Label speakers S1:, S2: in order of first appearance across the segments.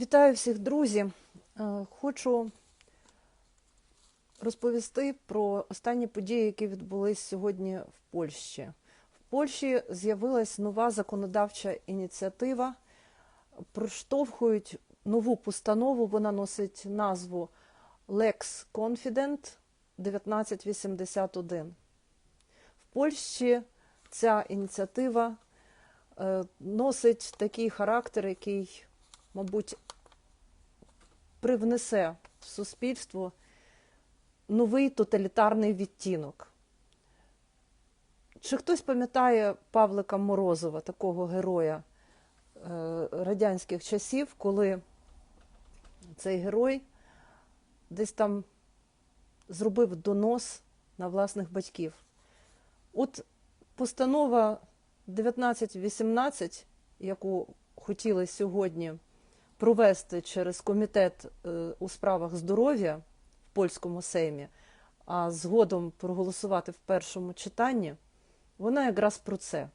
S1: Вітаю всіх, друзі. Е, Хочу розповісти про останні події, які відбулись сьогодні в Польщі. В Польщі з'явилась нова законодавча ініціатива. Проштовхують нову постанову. Вона носить назву Lex Confident 1981. В Польщі ця ініціатива е, носить такий характер, який, мабуть, привнесе в суспільство новий тоталітарний відтінок. Чи хтось пам'ятає Павлика Морозова, такого героя е, радянських часів, коли цей герой десь там зробив донос на власних батьків? От постанова 1918, яку хотіли сьогодні провести через комітет е, у справах здоров'я в польському сеймі, а згодом проголосувати в першому читанні, вона якраз про це.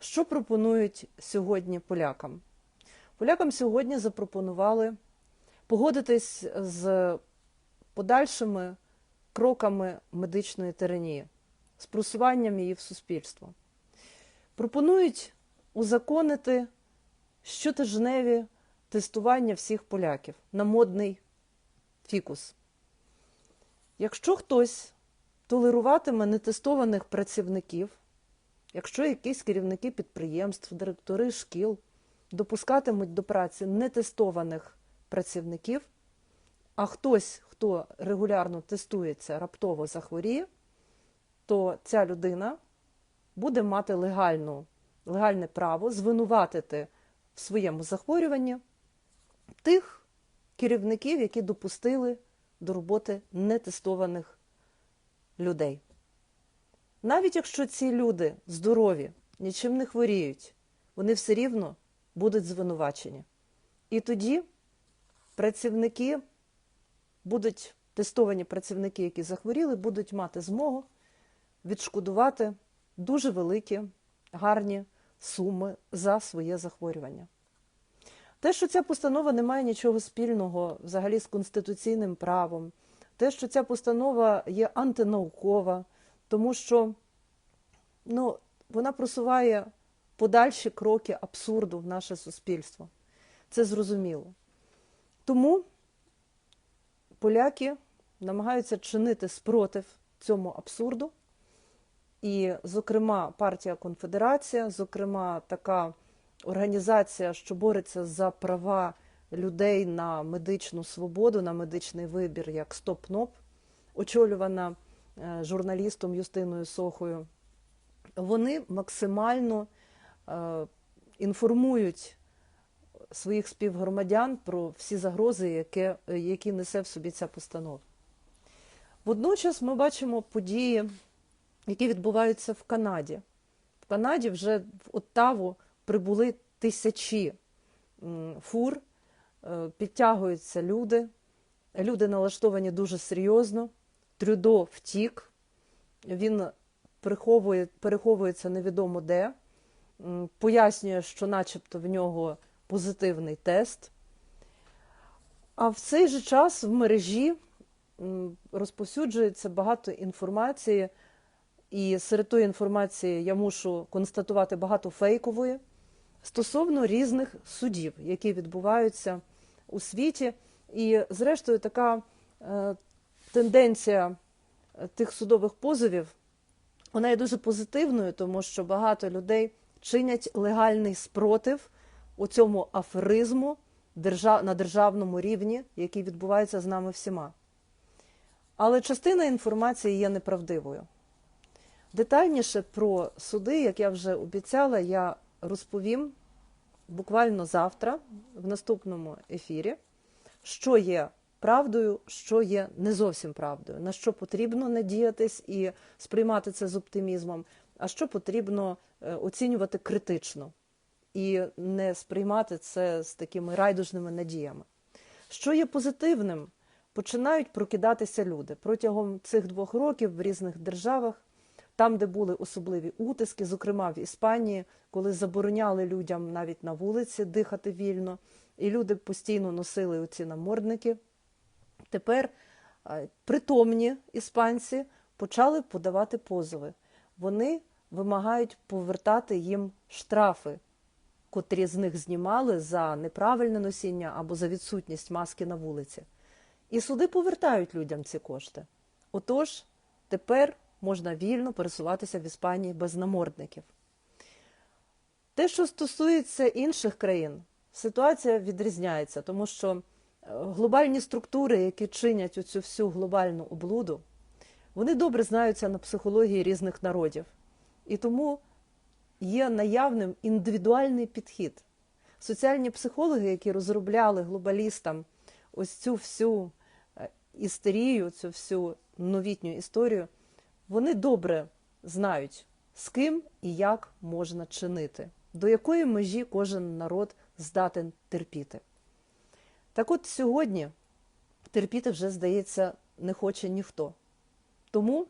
S1: Що пропонують сьогодні полякам? Полякам сьогодні запропонували погодитись з подальшими кроками медичної тиранії, з просуванням її в суспільство. Пропонують узаконити щотижневі тестування всіх поляків на модний фікус. Якщо хтось толеруватиме нетестованих працівників, якщо якісь керівники підприємств, директори шкіл допускатимуть до праці нетестованих працівників, а хтось, хто регулярно тестується, раптово захворіє, то ця людина буде мати легальну, легальне право звинуватити в своєму захворюванні тих керівників, які допустили до роботи нетестованих людей. Навіть якщо ці люди здорові, нічим не хворіють, вони все рівно будуть звинувачені. І тоді працівники будуть тестовані працівники, які захворіли, будуть мати змогу відшкодувати дуже великі, гарні суми за своє захворювання. Те, що ця постанова не має нічого спільного взагалі з конституційним правом, те, що ця постанова є антинаукова, тому що ну, вона просуває подальші кроки абсурду в наше суспільство. Це зрозуміло. Тому поляки намагаються чинити спротив цьому абсурду. І, зокрема, партія Конфедерація, зокрема, така організація, що бореться за права людей на медичну свободу, на медичний вибір, як СТОП-НОП, очолювана е, журналістом Юстиною Сохою, вони максимально е, інформують своїх співгромадян про всі загрози, які, які несе в собі ця постанова. Водночас ми бачимо події, які відбуваються в Канаді. В Канаді вже в Оттаву прибули тисячі фур, е, підтягуються люди. Люди налаштовані дуже серйозно. Трюдо втік, він приховує, переховується невідомо де, пояснює, що начебто в нього позитивний тест. А в цей же час в мережі розповсюджується багато інформації, і серед тої інформації я мушу констатувати багато фейкової стосовно різних судів, які відбуваються у світі. І, зрештою, така е, тенденція тих судових позовів вона є дуже позитивною, тому що багато людей чинять легальний спротив у цьому аферизму на державному рівні, який відбувається з нами всіма. Але частина інформації є неправдивою. Детальніше про суди, як я вже обіцяла, я розповім буквально завтра, в наступному ефірі, що є правдою, що є не зовсім правдою, на що потрібно надіятись і сприймати це з оптимізмом, а що потрібно е, оцінювати критично і не сприймати це з такими райдужними надіями. Що є позитивним, починають прокидатися люди протягом цих двох років в різних державах там, де були особливі утиски, зокрема в Іспанії, коли забороняли людям навіть на вулиці дихати вільно, і люди постійно носили оці намордники. Тепер притомні іспанці почали подавати позови. Вони вимагають повертати їм штрафи, котрі з них знімали за неправильне носіння або за відсутність маски на вулиці. І суди повертають людям ці кошти. Отож, тепер можна вільно пересуватися в Іспанії без намордників. Те, що стосується інших країн, ситуація відрізняється, тому що е, глобальні структури, які чинять оцю всю глобальну облуду, вони добре знаються на психології різних народів. І тому є наявним індивідуальний підхід. Соціальні психологи, які розробляли глобалістам ось цю всю е, істерію, цю всю новітню історію, вони добре знають, з ким і як можна чинити, до якої межі кожен народ здатен терпіти. Так от сьогодні терпіти вже, здається, не хоче ніхто. Тому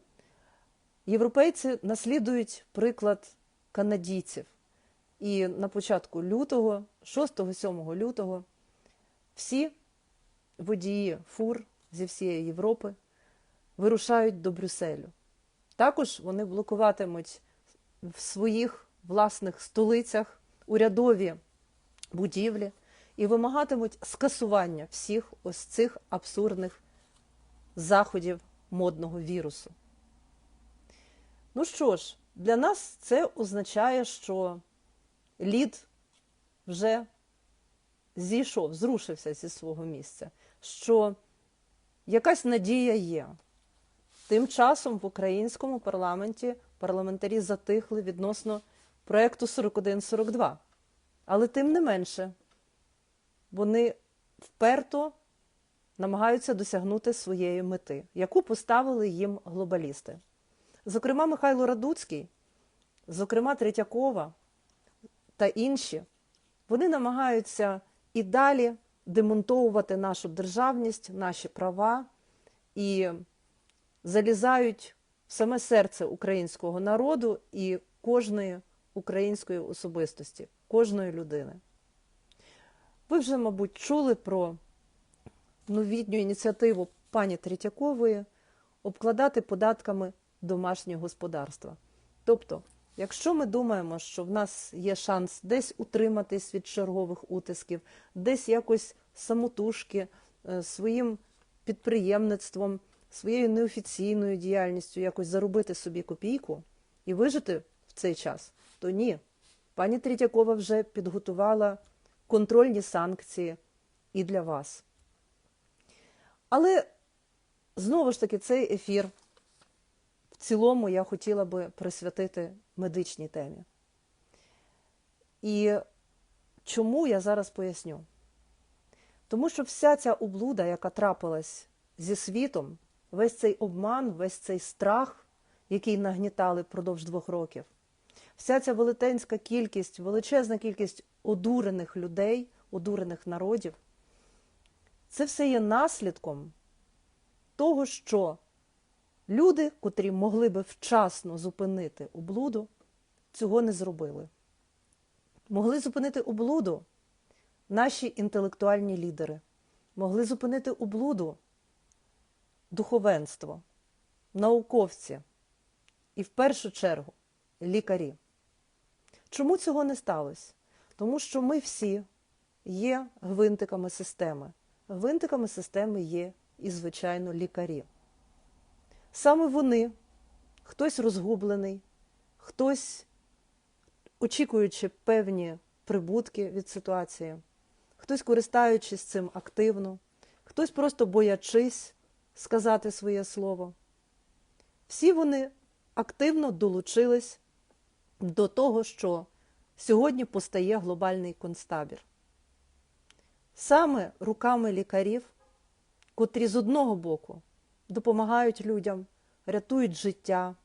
S1: європейці наслідують приклад канадійців. І на початку лютого, 6-7 лютого, всі водії фур зі всієї Європи вирушають до Брюсселю. Також вони блокуватимуть в своїх власних столицях урядові будівлі і вимагатимуть скасування всіх ось цих абсурдних заходів модного вірусу. Ну що ж, для нас це означає, що лід вже зійшов, зрушився зі свого місця, що якась надія є. Тим часом в українському парламенті парламентарі затихли відносно проекту 4142. Але тим не менше, вони вперто намагаються досягнути своєї мети, яку поставили їм глобалісти. Зокрема, Михайло Радуцький, зокрема, Третьякова та інші, вони намагаються і далі демонтовувати нашу державність, наші права і залізають в саме серце українського народу і кожної української особистості, кожної людини. Ви вже, мабуть, чули про новітню ініціативу пані Третьякової обкладати податками домашнє господарства. Тобто, якщо ми думаємо, що в нас є шанс десь утриматись від чергових утисків, десь якось самотужки е, своїм підприємництвом, своєю неофіційною діяльністю якось заробити собі копійку і вижити в цей час, то ні. Пані Третьякова вже підготувала контрольні санкції і для вас. Але знову ж таки цей ефір в цілому я хотіла би присвятити медичній темі. І чому я зараз поясню? Тому що вся ця облуда, яка трапилась зі світом, весь цей обман, весь цей страх, який нагнітали впродовж двох років, вся ця велетенська кількість, величезна кількість одурених людей, одурених народів, це все є наслідком того, що люди, котрі могли би вчасно зупинити облуду, цього не зробили. Могли зупинити облуду наші інтелектуальні лідери, могли зупинити облуду духовенство, науковці і в першу чергу лікарі. Чому цього не сталося? Тому що ми всі є гвинтиками системи. Гвинтиками системи є і, звичайно, лікарі. Саме вони, хтось розгублений, хтось, очікуючи певні прибутки від ситуації, хтось користаючись цим активно, хтось просто боячись сказати своє слово. Всі вони активно долучились до того, що сьогодні постає глобальний концтабір. Саме руками лікарів, котрі з одного боку допомагають людям, рятують життя,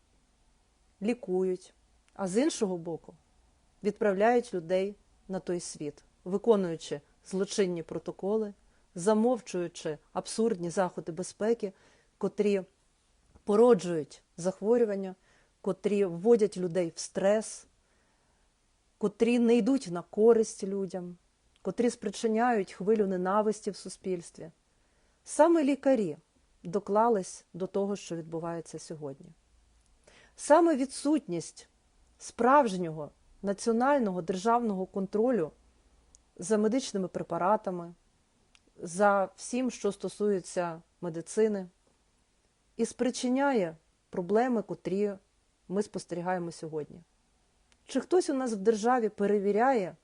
S1: лікують, а з іншого боку відправляють людей на той світ, виконуючи злочинні протоколи, замовчуючи абсурдні заходи безпеки, котрі породжують захворювання, котрі вводять людей в стрес, котрі не йдуть на користь людям, котрі спричиняють хвилю ненависті в суспільстві. Саме лікарі доклались до того, що відбувається сьогодні. Саме відсутність справжнього національного державного контролю за медичними препаратами, за всім, що стосується медицини, і спричиняє проблеми, котрі ми спостерігаємо сьогодні. Чи хтось у нас в державі перевіряє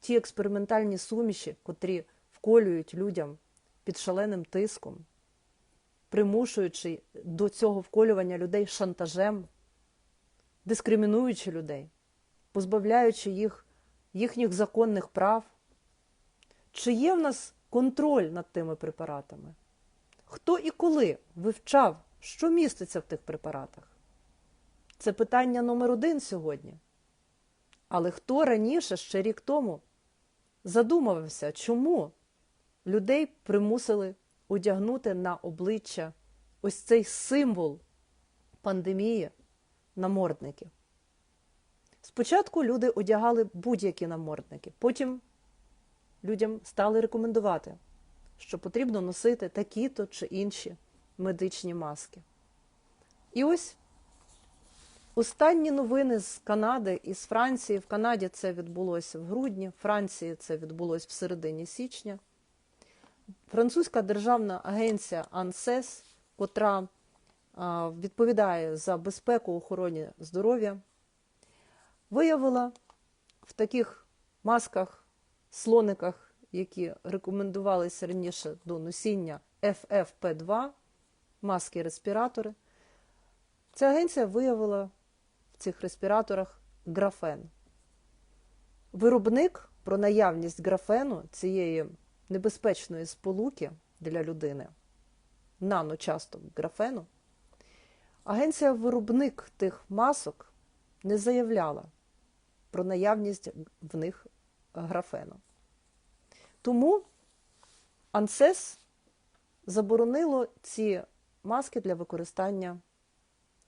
S1: ті експериментальні суміші, котрі вколюють людям під шаленим тиском, примушуючи до цього вколювання людей шантажем, дискримінуючи людей, позбавляючи їх їхніх законних прав? Чи є в нас контроль над тими препаратами? Хто і коли вивчав, що міститься в тих препаратах? Це питання номер один сьогодні. Але хто раніше, ще рік тому, задумувався, чому людей примусили одягнути на обличчя ось цей символ пандемії намордники? Спочатку люди одягали будь-які намордники, потім людям стали рекомендувати, що потрібно носити такі-то чи інші медичні маски. І ось останні новини з Канади і з Франції. В Канаді це відбулося в грудні, в Франції це відбулося в середині січня. Французька державна агенція АНСЕС, котра відповідає за безпеку охороні здоров'я, виявила в таких масках, слониках, які рекомендувалися раніше до носіння FFP2, маски-респіратори. Ця агенція виявила в цих респіраторах графен. Виробник про наявність графену цієї небезпечної сполуки для людини, наночасток графену, агенція-виробник тих масок не заявляла про наявність в них графену. Тому АНСЕС заборонило ці маски для використання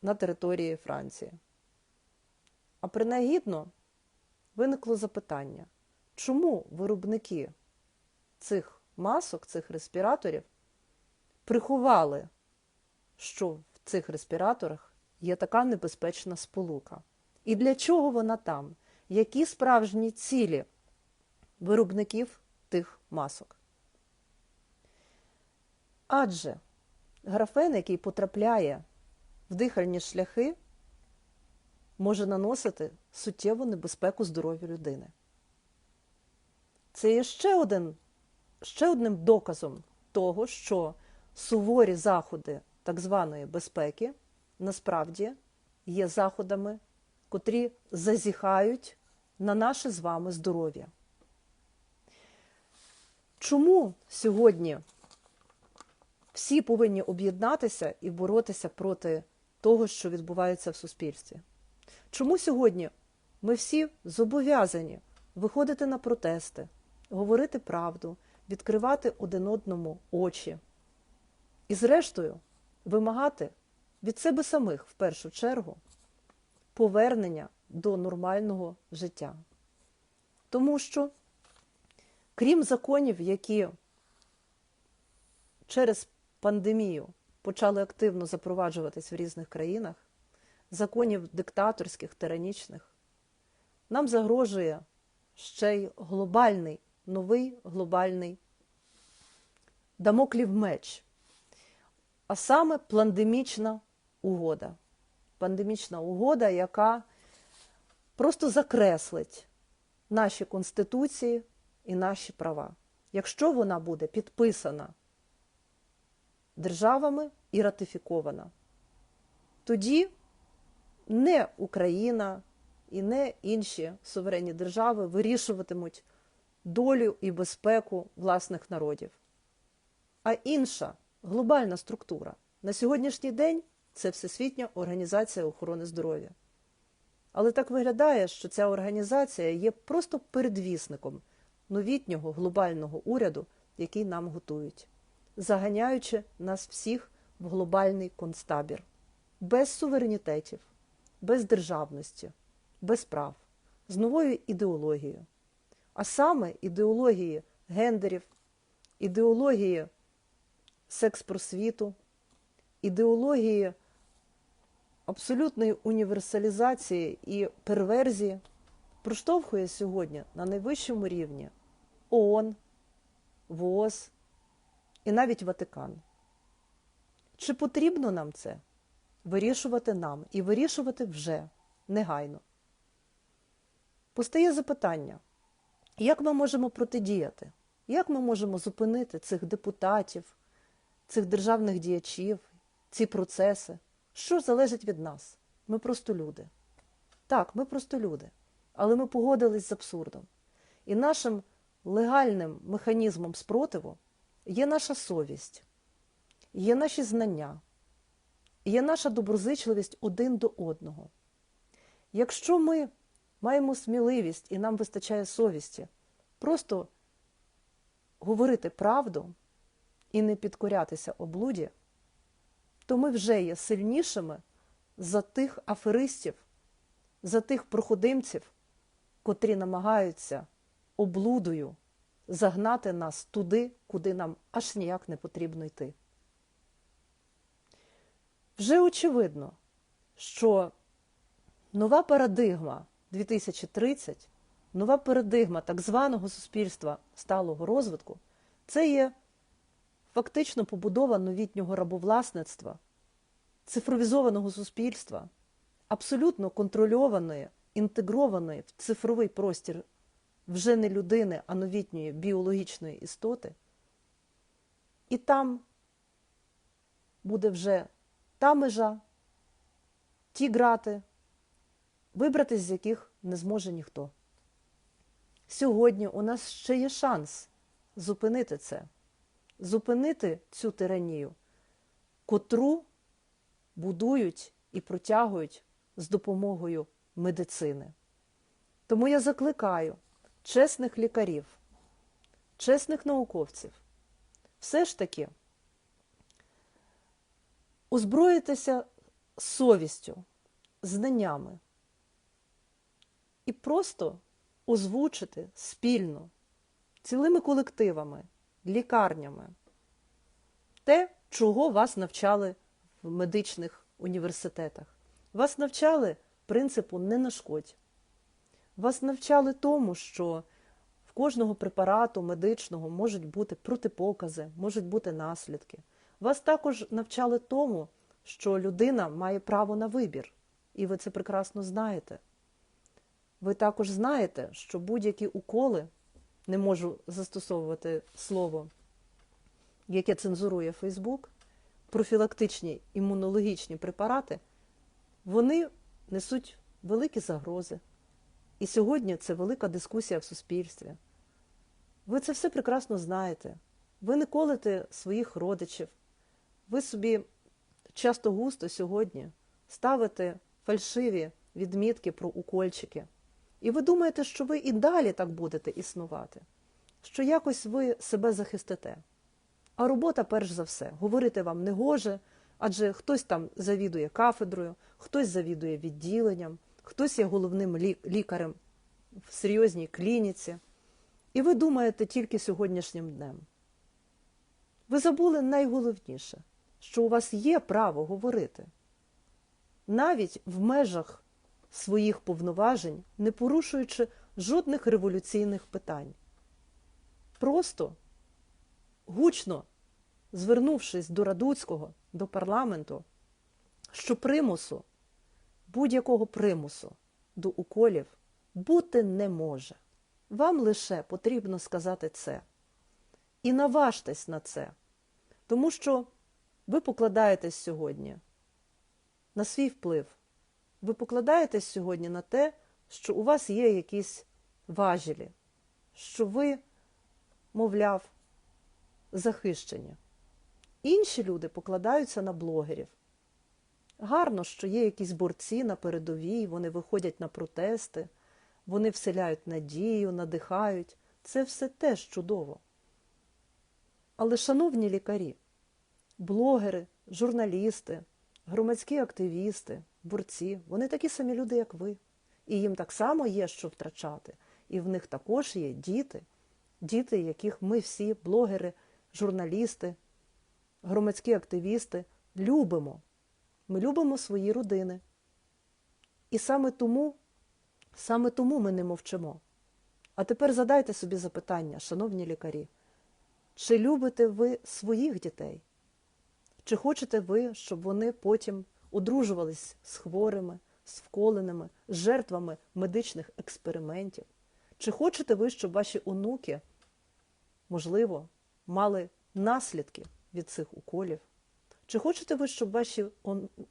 S1: на території Франції. А принагідно виникло запитання, чому виробники цих масок, цих респіраторів приховали, що в цих респіраторах є така небезпечна сполука. І для чого вона там? Які справжні цілі виробників масок? Адже графен, який потрапляє в дихальні шляхи, може наносити суттєву небезпеку здоров'ю людини. Це є ще, один, ще одним доказом того, що суворі заходи так званої безпеки насправді є заходами, котрі зазіхають на наше з вами здоров'я. Чому сьогодні всі повинні об'єднатися і боротися проти того, що відбувається в суспільстві? Чому сьогодні ми всі зобов'язані виходити на протести, говорити правду, відкривати один одному очі і, зрештою, вимагати від себе самих в першу чергу повернення до нормального життя? Тому що, крім законів, які через пандемію почали активно запроваджуватись в різних країнах, законів диктаторських, тиранічних, нам загрожує ще й глобальний, новий глобальний дамоклів меч, а саме пандемічна угода. Пандемічна угода, яка просто закреслить наші конституції і наші права, якщо вона буде підписана державами і ратифікована. Тоді не Україна і не інші суверенні держави вирішуватимуть долю і безпеку власних народів. А інша глобальна структура на сьогоднішній день це Всесвітня організація охорони здоров'я. Але так виглядає, що ця організація є просто передвісником новітнього глобального уряду, який нам готують, заганяючи нас всіх в глобальний концтабір без суверенітетів, без державності, без прав, з новою ідеологією. А саме ідеології гендерів, ідеології секс-просвіту, ідеології абсолютної універсалізації і перверзії проштовхує сьогодні на найвищому рівні ООН, ВООЗ і навіть Ватикан. Чи потрібно нам це? Вирішувати нам і вирішувати вже негайно. Постає запитання, як ми можемо протидіяти? Як ми можемо зупинити цих депутатів, цих державних діячів, ці процеси? Що залежить від нас? Ми просто люди. Так, ми просто люди, але ми погодились з абсурдом. І нашим легальним механізмом спротиву є наша совість, є наші знання, є наша доброзичливість один до одного. Якщо ми маємо сміливість і нам вистачає совісті, просто говорити правду і не підкорятися облуді, то ми вже є сильнішими за тих аферистів, за тих проходимців, котрі намагаються облудою загнати нас туди, куди нам аж ніяк не потрібно йти. Вже очевидно, що нова парадигма 2030, нова парадигма так званого суспільства сталого розвитку це є фактично побудова новітнього рабовласництва, цифровізованого суспільства, абсолютно контрольованої, інтегрованої в цифровий простір вже не людини, а новітньої біологічної істоти. І там буде вже та межа, ті грати, вибратись з яких не зможе ніхто. Сьогодні у нас ще є шанс зупинити це, зупинити цю тиранію, котру будують і протягують з допомогою медицини. Тому я закликаю чесних лікарів, чесних науковців, все ж таки озброїтися совістю, знаннями і просто озвучити спільно, цілими колективами, лікарнями те, чого вас навчали в медичних університетах. Вас навчали принципу не нашкодь. Вас навчали тому, що в кожного препарату медичного можуть бути протипокази, можуть бути наслідки. Вас також навчали тому, що людина має право на вибір, і ви це прекрасно знаєте. Ви також знаєте, що будь-які уколи, не можу застосовувати слово, яке цензурує Фейсбук, профілактичні імунологічні препарати, вони несуть великі загрози. І сьогодні це велика дискусія в суспільстві. Ви це все прекрасно знаєте. Ви не колите своїх родичів. Ви собі часто густо сьогодні ставите фальшиві відмітки про укольчики. І ви думаєте, що ви і далі так будете існувати, що якось ви себе захистите. А робота, перш за все, говорити вам не гоже, адже хтось там завідує кафедрою, хтось завідує відділенням, хтось є головним лікарем в серйозній клініці. І ви думаєте тільки сьогоднішнім днем. Ви забули найголовніше, що у вас є право говорити. Навіть в межах своїх повноважень, не порушуючи жодних революційних питань. Просто гучно звернувшись до Радуцького, до парламенту, що примусу, будь-якого примусу до уколів бути не може. Вам лише потрібно сказати це. І наважтесь на це, тому що ви покладаєтесь сьогодні на свій вплив. Ви покладаєтесь сьогодні на те, що у вас є якісь важелі, що ви, мовляв, захищені. Інші люди покладаються на блогерів. Гарно, що є якісь борці на передовій, вони виходять на протести, вони вселяють надію, надихають. Це все теж чудово. Але, шановні лікарі, блогери, журналісти, громадські активісти, борці, вони такі самі люди, як ви. І їм так само є що втрачати. І в них також є діти, діти, яких ми всі, блогери, журналісти, громадські активісти, любимо. Ми любимо свої родини. І саме тому, саме тому ми не мовчимо. А тепер задайте собі запитання, шановні лікарі, чи любите ви своїх дітей? Чи хочете ви, щоб вони потім одружувались з хворими, з вколеними, з жертвами медичних експериментів? Чи хочете ви, щоб ваші онуки, можливо, мали наслідки від цих уколів? Чи хочете ви, щоб ваші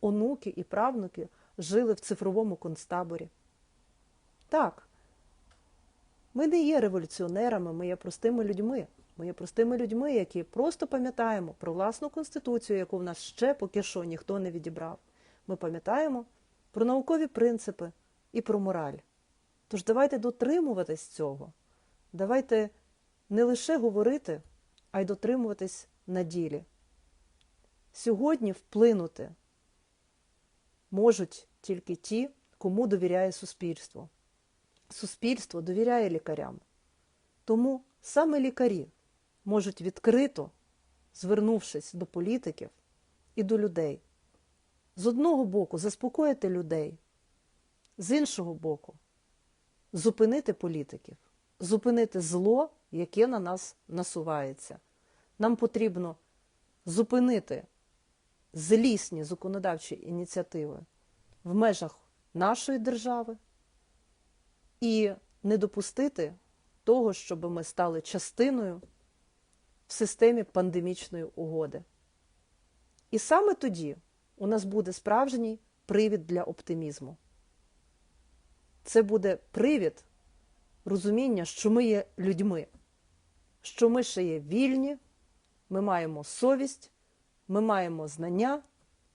S1: онуки і правнуки жили в цифровому концтаборі? Так, ми не є революціонерами, ми є простими людьми. Ми є простими людьми, які просто пам'ятаємо про власну конституцію, яку в нас ще поки що ніхто не відібрав. Ми пам'ятаємо про наукові принципи і про мораль. Тож давайте дотримуватись цього. Давайте не лише говорити, а й дотримуватись на ділі. Сьогодні вплинути можуть тільки ті, кому довіряє суспільство. Суспільство довіряє лікарям. Тому саме лікарі можуть відкрито, звернувшись до політиків і до людей, з одного боку заспокоїти людей, з іншого боку, зупинити політиків, зупинити зло, яке на нас насувається. Нам потрібно зупинити злісні законодавчі ініціативи в межах нашої держави і не допустити того, щоб ми стали частиною в системі пандемічної угоди. І саме тоді у нас буде справжній привід для оптимізму. Це буде привід розуміння, що ми є людьми, що ми ще є вільні, ми маємо совість, ми маємо знання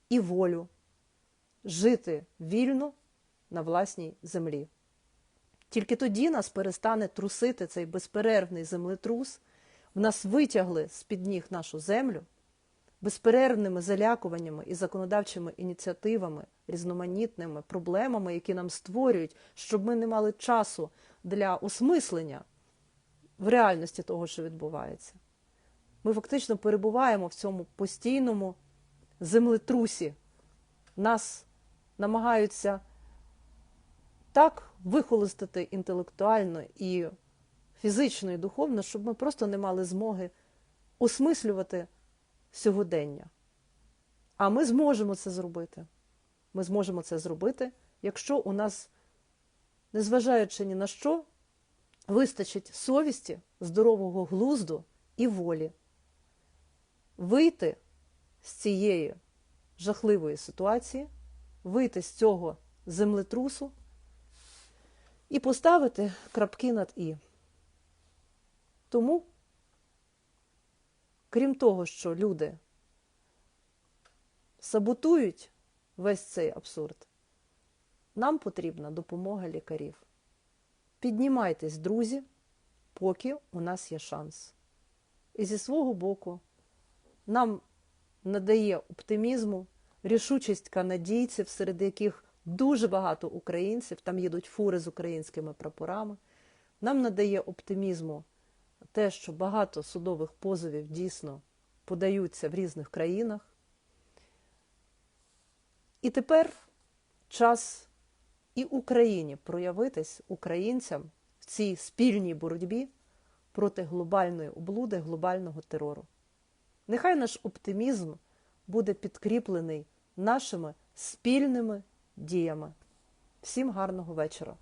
S1: і волю жити вільно на власній землі. Тільки тоді нас перестане трусити цей безперервний землетрус, в нас витягли з-під ніг нашу землю безперервними залякуваннями і законодавчими ініціативами, різноманітними проблемами, які нам створюють, щоб ми не мали часу для осмислення в реальності того, що відбувається. Ми фактично перебуваємо в цьому постійному землетрусі. Нас намагаються так вихолостити інтелектуально і фізично і духовно, щоб ми просто не мали змоги осмислювати сьогодення. А ми зможемо це зробити. Ми зможемо це зробити, якщо у нас, незважаючи ні на що, вистачить совісті, здорового глузду і волі вийти з цієї жахливої ситуації, вийти з цього землетрусу і поставити крапки над І. Тому, крім того, що люди саботують весь цей абсурд, нам потрібна допомога лікарів. Піднімайтесь, друзі, поки у нас є шанс. І зі свого боку нам надає оптимізму, рішучість канадійців, серед яких дуже багато українців, там їдуть фури з українськими прапорами. Нам надає оптимізму те, що багато судових позовів дійсно подаються в різних країнах. І тепер час і Україні проявитись українцям в цій спільній боротьбі проти глобальної облуди, глобального терору. Нехай наш оптимізм буде підкріплений нашими спільними діями. Всім гарного вечора!